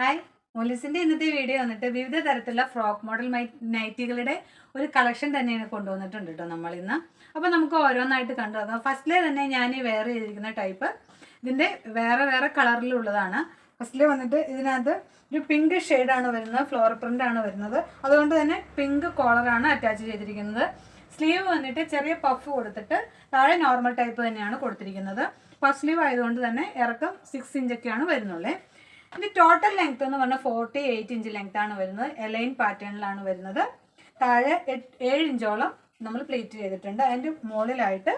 Hi മോലിസിന്റെ ഇന്നത്തെ video വന്നിട്ട് വിവിധ തരത്തിലുള്ള ഫ്രോക്ക് മോഡൽ നൈറ്റികളുടെ ഒരു കളക്ഷൻ തന്നെയാണ് കൊണ്ടുവന്നിട്ടുണ്ട് കേട്ടോ നമ്മൾ ഇന്ന് അപ്പോൾ നമുക്ക് ഓരോന്നായിട്ട് കണ്ടു നോക്കാം. ഫസ്റ്റിലെ തന്നെ ഞാൻ വെയർ ചെയ്തിരിക്കുന്ന ടൈപ്പ് ഇതിന്റെ വേറെ വേറെ കളറിലുള്ളതാണ് ഫസ്റ്റിലെ വന്നിട്ട് ഇതിനകത്ത് ഒരു പിങ്ക് ഷെയ്ഡാണ് വരുന്നത് ഫ്ലോർ പ്രിന്റ് ആണ് വരുന്നത്. അതുകൊണ്ട് തന്നെ പിങ്ക് കോളറാണ് അറ്റാച്ച് ചെയ്തിരിക്കുന്നത്. സ്ലീവ് വന്നിട്ട് ചെറിയ പഫ് കൊടുത്തിട്ട് താഴെ നോർമൽ ടൈപ്പ് തന്നെയാണ് കൊടുത്തിരിക്കുന്നത്. പഫ് സ്ലീവ് ആയതുകൊണ്ട് തന്നെ ഇറക്കം സിക്സ് ഇഞ്ചൊക്കെയാണ് വരുന്നുള്ളേ. ഇതിന്റെ ടോട്ടൽ ലെങ്ത് എന്ന് പറഞ്ഞാൽ ഫോർട്ടി എയ്റ്റ് ഇഞ്ച് ലെങ്ത് ആണ് വരുന്നത്. എലൈൻ പാറ്റേണിലാണ് വരുന്നത്. താഴെ ഏഴ് ഇഞ്ചോളം നമ്മൾ പ്ലേറ്റ് ചെയ്തിട്ടുണ്ട്. അതിന്റെ മുകളിലായിട്ട്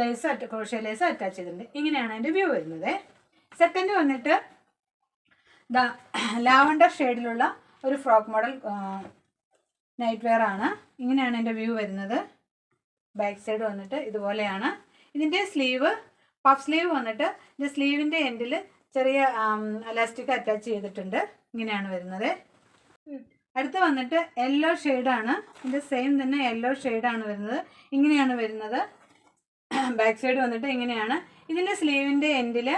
ലേസ് അറ്റ ക്രോഷ്യ ലേസ് അറ്റാച്ച് ചെയ്തിട്ടുണ്ട്. ഇങ്ങനെയാണ് അതിന്റെ വ്യൂ വരുന്നത്. സെക്കൻഡ് വന്നിട്ട് ദാ ലാവണ്ടർ ഷെയ്ഡിലുള്ള ഒരു ഫ്രോക്ക് മോഡൽ നൈറ്റ് വെയർ ആണ്. ഇങ്ങനെയാണ് എന്റെ വ്യൂ വരുന്നത്. ബാക്ക് സൈഡ് വന്നിട്ട് ഇതുപോലെയാണ്. ഇതിന്റെ സ്ലീവ് പഫ് സ്ലീവ് വന്നിട്ട് ഇതിന്റെ സ്ലീവിന്റെ എൻഡിൽ ചെറിയ അലാസ്റ്റിക് അറ്റാച്ച് ചെയ്തിട്ടുണ്ട്. ഇങ്ങനെയാണ് വരുന്നത്. അടുത്ത് വന്നിട്ട് യെല്ലോ ഷെയ്ഡാണ് ഇതിന്റെ സെയിം തന്നെ യെല്ലോ ഷെയ്ഡാണ് വരുന്നത്. ഇങ്ങനെയാണ് വരുന്നത്. ബാക്ക് സൈഡ് വന്നിട്ട് ഇങ്ങനെയാണ്. ഇതിന്റെ സ്ലീവിന്റെ എൻഡിൽ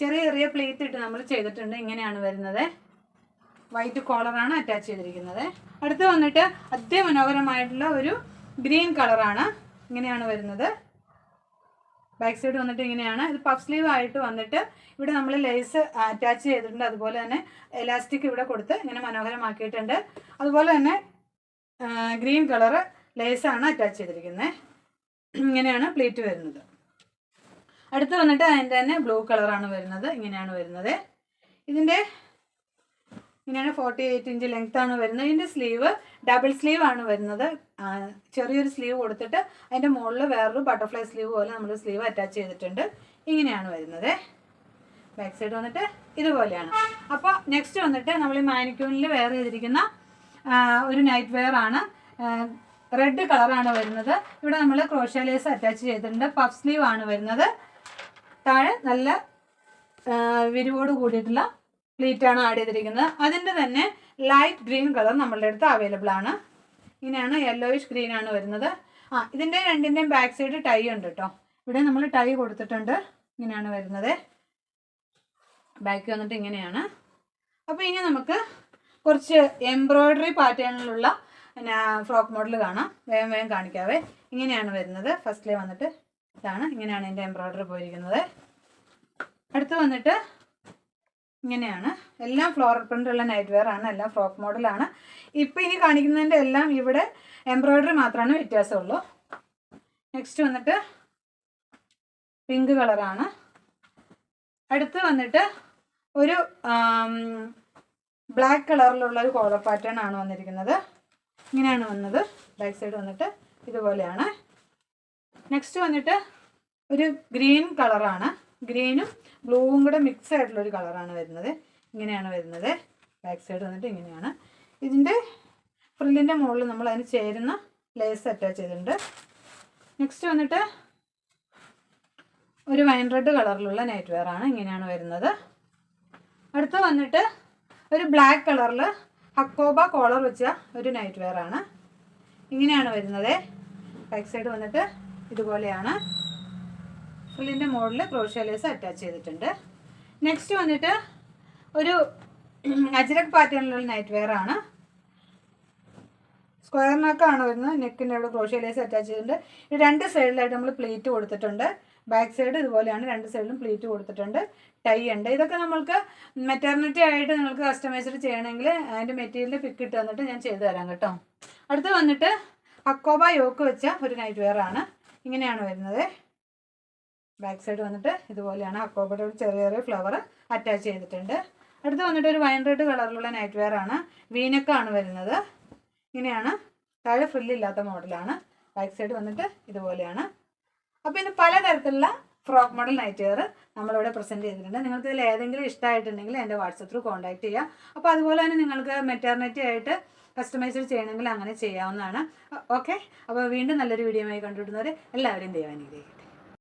ചെറിയ ചെറിയ പ്ലേറ്റ് ഇട്ട് നമ്മൾ ചെയ്തിട്ടുണ്ട്. ഇങ്ങനെയാണ് വരുന്നത്. വൈറ്റ് കോളറാണ് അറ്റാച്ച് ചെയ്തിരിക്കുന്നത്. അടുത്ത് വന്നിട്ട് അതിമനോഹരമായിട്ടുള്ള ഒരു ഗ്രീൻ കളറാണ്. ഇങ്ങനെയാണ് വരുന്നത്. ബാക്ക് സൈഡ് വന്നിട്ട് ഇങ്ങനെയാണ്. ഇത് പഫ് സ്ലീവ് ആയിട്ട് വന്നിട്ട് ഇവിടെ നമ്മൾ ലേസ് അറ്റാച്ച് ചെയ്തിട്ടുണ്ട്. അതുപോലെ തന്നെ എലാസ്റ്റിക് ഇവിടെ കൊടുത്ത് ഇങ്ങനെ മനോഹരമാക്കിയിട്ടുണ്ട്. അതുപോലെ തന്നെ ഗ്രീൻ കളറ് ലേസാണ് അറ്റാച്ച് ചെയ്തിരിക്കുന്നത് ഇങ്ങനെയാണ് പ്ലേറ്റ് വരുന്നത്. അടുത്ത് വന്നിട്ട് അതിന്റെ തന്നെ ബ്ലൂ കളറാണ് വരുന്നത്. ഇങ്ങനെയാണ് വരുന്നത്. ഇതിന്റെ ഇങ്ങനെയാണ് ഫോർട്ടി എയ്റ്റ് ഇഞ്ച് ലെങ്ത് ആണ് വരുന്നത്. ഇതിന്റെ സ്ലീവ് ഡബിൾ സ്ലീവ് ആണ് വരുന്നത്. ചെറിയൊരു സ്ലീവ് കൊടുത്തിട്ട് അതിന്റെ മുകളിൽ വേറൊരു ബട്ടർഫ്ലൈ സ്ലീവ് പോലെ നമ്മൾ സ്ലീവ് അറ്റാച്ച് ചെയ്തിട്ടുണ്ട്. ഇങ്ങനെയാണ് വരുന്നത്. ബാക്ക് സൈഡ് വന്നിട്ട് ഇതുപോലെയാണ്. അപ്പോൾ നെക്സ്റ്റ് വന്നിട്ട് നമ്മൾ ഈ മാനിക്യൂണിൽ വെയർ ചെയ്തിരിക്കുന്ന ഒരു നൈറ്റ് വെയർ ആണ് റെഡ് കളറാണ് വരുന്നത്. ഇവിടെ നമ്മൾ ക്രോഷ്യാലേസ് അറ്റാച്ച് ചെയ്തിട്ടുണ്ട്. പഫ് സ്ലീവ് ആണ് വരുന്നത്. താഴെ നല്ല വിരിവോട് കൂടിയിട്ടുള്ള ആണ് ആഡ് ചെയ്തിരിക്കുന്നത്. അതിന്റെ തന്നെ ലൈറ്റ് ഗ്രീൻ കളർ നമ്മളുടെ അടുത്ത് അവൈലബിൾ ആണ്. ഇങ്ങനെയാണ് യെല്ലോയിഷ് ഗ്രീൻ ആണ് വരുന്നത്. ആ ഇതിന്റെ രണ്ടിന്റെയും ബാക്ക് സൈഡ് ടൈ ഉണ്ട് കേട്ടോ ഇവിടെ നമ്മൾ ടൈ കൊടുത്തിട്ടുണ്ട്. ഇങ്ങനെയാണ് വരുന്നത്. ബാക്ക് വന്നിട്ട് ഇങ്ങനെയാണ്. അപ്പോൾ ഇനി നമുക്ക് കുറച്ച് എംബ്രോയ്ഡറി പാറ്റേണിലുള്ള പിന്നെ ഫ്രോക്ക് മോഡൽ കാണാം. വേഗം വേഗം കാണിക്കാവേ. ഇങ്ങനെയാണ് വരുന്നത്. ഫസ്റ്റിലെ വന്നിട്ട് ഇതാണ്. ഇങ്ങനെയാണ് എന്റെ എംബ്രോയ്ഡറി പോയിരിക്കുന്നത്. അടുത്ത് വന്നിട്ട് ഇങ്ങനെയാണ്. എല്ലാം ഫ്ലോറൽ പ്രിന്റുള്ള നൈറ്റ് വെയർ ആണ് എല്ലാം ഫ്രോക്ക് മോഡലാണ് ഇപ്പോൾ ഇനി കാണിക്കുന്നതിന്റെ എല്ലാം ഇവിടെ എംബ്രോയ്ഡറി മാത്രമാണ് വ്യത്യാസമുള്ളൂ. നെക്സ്റ്റ് വന്നിട്ട് പിങ്ക് കളറാണ് അടുത്ത് വന്നിട്ട് ഒരു ബ്ലാക്ക് കളറിലുള്ള ഒരു കോളർ പാറ്റേൺ ആണ് വന്നിരിക്കുന്നത്. ഇങ്ങനെയാണ് വന്നത്. ബാക്ക് സൈഡ് വന്നിട്ട് ഇതുപോലെയാണ്. നെക്സ്റ്റ് വന്നിട്ട് ഒരു ഗ്രീൻ കളറാണ് ഗ്രീനും ബ്ലൂവും കൂടെ മിക്സ് ആയിട്ടുള്ള ഒരു കളറാണ് വരുന്നത്. ഇങ്ങനെയാണ് വരുന്നത്. ബാക്ക് സൈഡ് വന്നിട്ട് ഇങ്ങനെയാണ്. ഇതിന്റെ ഫ്രില്ലിന്റെ മുകളിൽ നമ്മൾ അതിന് ചേരുന്ന ലേസ് അറ്റാച്ച് ചെയ്തിട്ടുണ്ട്. നെക്സ്റ്റ് വന്നിട്ട് ഒരു വൈൻ റെഡ് കളറിലുള്ള നൈറ്റ് വെയർ ആണ് ഇങ്ങനെയാണ് വരുന്നത്. അടുത്ത് വന്നിട്ട് ഒരു ബ്ലാക്ക് കളറിൽ ഹക്കോബ കോളർ വെച്ച ഒരു നൈറ്റ് വെയർ ആണ്. ഇങ്ങനെയാണ് വരുന്നത്. ബാക്ക് സൈഡ് വന്നിട്ട് ഇതുപോലെയാണ്. ഫ്രില്ലിന്റെ മുകളിൽ ക്രോഷ്യാലേസ് അറ്റാച്ച് ചെയ്തിട്ടുണ്ട്. നെക്സ്റ്റ് വന്നിട്ട് ഒരു അജ്രക് പാറ്റേണിലുള്ള നൈറ്റ് വെയർ ആണ്. സ്ക്വയർ നെക്കാണ് വരുന്നത്. നെക്കിന്റെ അവിടെ ക്രോഷ്യാലേസ് അറ്റാച്ച് ചെയ്തിട്ടുണ്ട്. രണ്ട് സൈഡിലായിട്ട് നമ്മൾ പ്ലേറ്റ് കൊടുത്തിട്ടുണ്ട്. ബാക്ക് സൈഡ് ഇതുപോലെയാണ് രണ്ട് സൈഡിലും പ്ലേറ്റ് കൊടുത്തിട്ടുണ്ട്. ടൈ ഉണ്ട്. ഇതൊക്കെ നമ്മൾക്ക് മെറ്റർണിറ്റി ആയിട്ട് നിങ്ങൾക്ക് കസ്റ്റമൈസ്ഡ് ചെയ്യണമെങ്കിൽ അതിന്റെ മെറ്റീരിയൽ പിക്ക് ഇട്ട് തന്നിട്ട് ഞാൻ ചെയ്തു തരാം കേട്ടോ. അടുത്ത് വന്നിട്ട് അക്കോബ യോക്ക് വെച്ച ഒരു നൈറ്റ് വെയർ ആണ്. ഇങ്ങനെയാണ് വരുന്നത്. ബാക്ക് സൈഡ് വന്നിട്ട് ഇതുപോലെയാണ് അക്കോബയുടെ ചെറിയ ചെറിയ ഫ്ലവർ അറ്റാച്ച് ചെയ്തിട്ടുണ്ട്. അടുത്ത് വന്നിട്ട് ഒരു വൈൻ റെഡ് കളറിലുള്ള നൈറ്റ് വെയർ ആണ്. വീനക്കാണ് വരുന്നത്. ഇങ്ങനെയാണ് താഴെ ഫ്രില്ലില്ലാത്ത മോഡലാണ് ബാക്ക് സൈഡ് വന്നിട്ട് ഇതുപോലെയാണ്. അപ്പോൾ ഇന്ന് പലതരത്തിലുള്ള ഫ്രോക്ക് മോഡൽ നൈറ്റ് വെയർ നമ്മളിവിടെ പ്രസന്റ് ചെയ്തിട്ടുണ്ട്. നിങ്ങൾക്ക് ഇതിൽ ഏതെങ്കിലും ഇഷ്ടമായിട്ടുണ്ടെങ്കിൽ എന്റെ വാട്സപ്പ് ത്രൂ കോൺടാക്ട് ചെയ്യാം. അപ്പോൾ അതുപോലെ തന്നെ നിങ്ങൾക്ക് മെറ്റേർണിറ്റി ആയിട്ട് കസ്റ്റമൈസ്ഡ് ചെയ്യണമെങ്കിൽ അങ്ങനെ ചെയ്യാവുന്നതാണ്. ഓക്കെ അപ്പോൾ വീണ്ടും നല്ലൊരു വീഡിയോ ആയി കണ്ടുവിടുന്നവർ എല്ലാവരും ദൈവാനുഗ്രഹിക്കും.